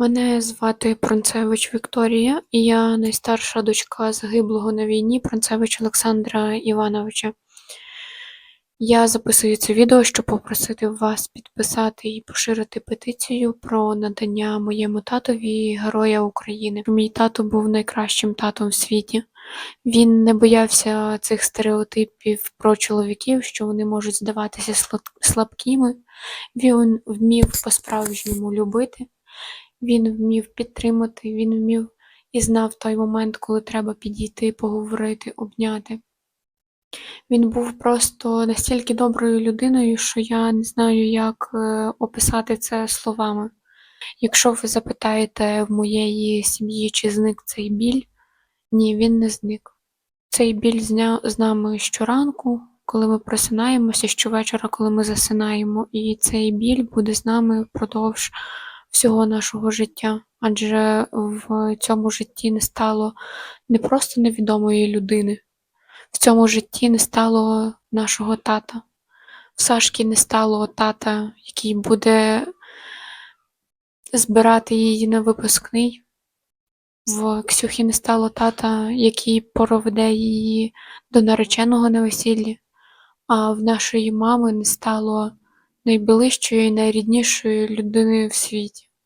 Мене звати Пронцевич Вікторія, і я найстарша дочка загиблого на війні Пронцевич Олександра Івановича. Я записую це відео, щоб попросити вас підписати і поширити петицію про надання моєму татові Героя України. Мій тато був найкращим татом в світі. Він не боявся цих стереотипів про чоловіків, що вони можуть здаватися слабкими. Він вмів по-справжньому любити. Він вмів підтримати, він вмів і знав той момент, коли треба підійти, поговорити, обняти. Він був просто настільки доброю людиною, що я не знаю, як е, описати це словами. Якщо ви запитаєте в моєї сім'ї, чи зник цей біль, ні, він не зник. Цей біль зня- з нами щоранку, коли ми просинаємося, щовечора, коли ми засинаємо, і цей біль буде з нами впродовж всього нашого життя. Адже в цьому житті не стало не просто невідомої людини, в цьому житті не стало нашого тата. В Сашки не стало тата, який буде збирати її на випускний. В Ксюхі не стало тата, який проведе її до нареченого на весіллі, а в нашої мами не стало найближчої, найріднішої людини в світі.